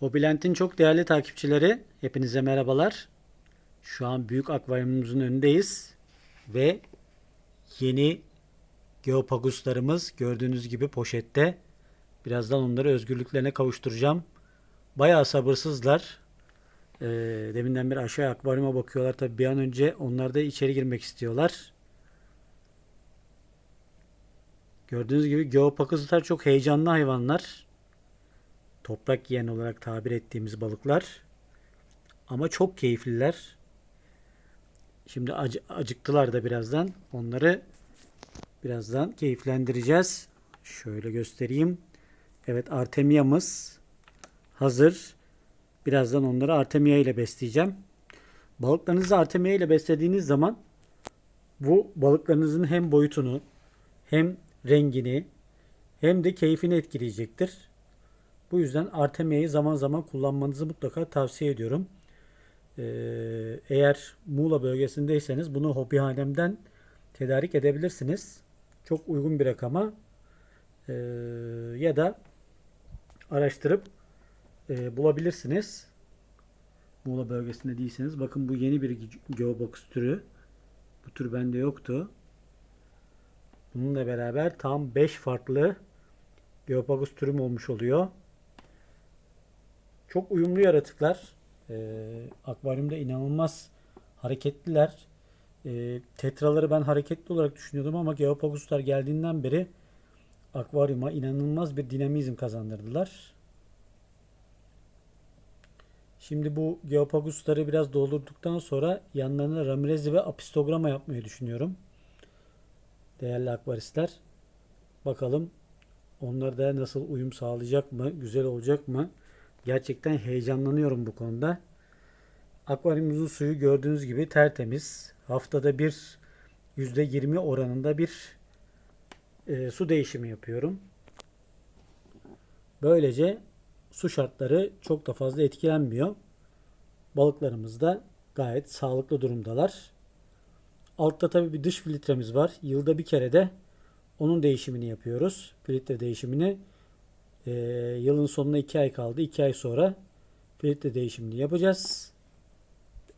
Hobilent'in çok değerli takipçileri, hepinize merhabalar. Şu an büyük akvaryumumuzun önündeyiz ve yeni geopaguslarımız gördüğünüz gibi poşette. Birazdan onları özgürlüklerine kavuşturacağım. Bayağı sabırsızlar. Ee, deminden beri aşağı akvaryuma bakıyorlar. Tabii bir an önce onlar da içeri girmek istiyorlar. Gördüğünüz gibi geopaguslar çok heyecanlı hayvanlar. Toprak yiyen olarak tabir ettiğimiz balıklar. Ama çok keyifliler. Şimdi acı- acıktılar da birazdan. Onları birazdan keyiflendireceğiz. Şöyle göstereyim. Evet Artemia'mız hazır. Birazdan onları Artemia ile besleyeceğim. Balıklarınızı Artemia ile beslediğiniz zaman bu balıklarınızın hem boyutunu hem rengini hem de keyfini etkileyecektir. Bu yüzden Artemia'yı zaman zaman kullanmanızı mutlaka tavsiye ediyorum. Ee, eğer Muğla bölgesindeyseniz bunu hobihanemden tedarik edebilirsiniz. Çok uygun bir rakama Ee, ya da araştırıp e, bulabilirsiniz. Muğla bölgesinde değilseniz. Bakın bu yeni bir geobox türü. Bu tür bende yoktu. Bununla beraber tam 5 farklı Geopagus türüm olmuş oluyor. Çok uyumlu yaratıklar. Ee, akvaryumda inanılmaz hareketliler. Ee, tetraları ben hareketli olarak düşünüyordum ama Geopaguslar geldiğinden beri akvaryuma inanılmaz bir dinamizm kazandırdılar. Şimdi bu Geopagusları biraz doldurduktan sonra yanlarına Ramirezi ve Apistogramma yapmayı düşünüyorum. Değerli akvaristler. Bakalım onlar da nasıl uyum sağlayacak mı? Güzel olacak mı? Gerçekten heyecanlanıyorum bu konuda. Akvaryumumuzun suyu gördüğünüz gibi tertemiz. Haftada bir %20 oranında bir e, su değişimi yapıyorum. Böylece su şartları çok da fazla etkilenmiyor. Balıklarımız da gayet sağlıklı durumdalar. Altta tabii bir dış filtremiz var. Yılda bir kere de onun değişimini yapıyoruz. Filtre değişimini e, yılın sonuna 2 ay kaldı. 2 ay sonra filtre değişimini yapacağız.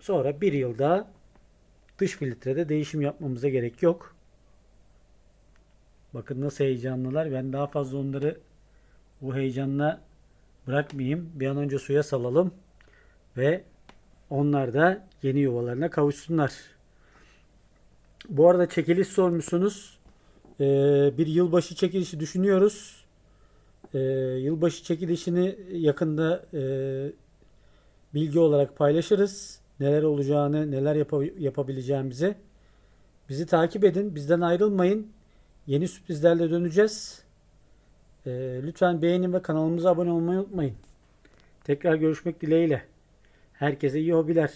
Sonra bir yılda dış filtrede değişim yapmamıza gerek yok. Bakın nasıl heyecanlılar. Ben daha fazla onları bu heyecanla bırakmayayım. Bir an önce suya salalım ve onlar da yeni yuvalarına kavuşsunlar. Bu arada çekiliş sormuşsunuz. Ee, bir yılbaşı çekilişi düşünüyoruz. Ee, yılbaşı çekilişini yakında e, bilgi olarak paylaşırız. Neler olacağını, neler yapa- yapabileceğimizi. Bizi takip edin. Bizden ayrılmayın. Yeni sürprizlerle döneceğiz. Ee, lütfen beğenin ve kanalımıza abone olmayı unutmayın. Tekrar görüşmek dileğiyle. Herkese iyi hobiler.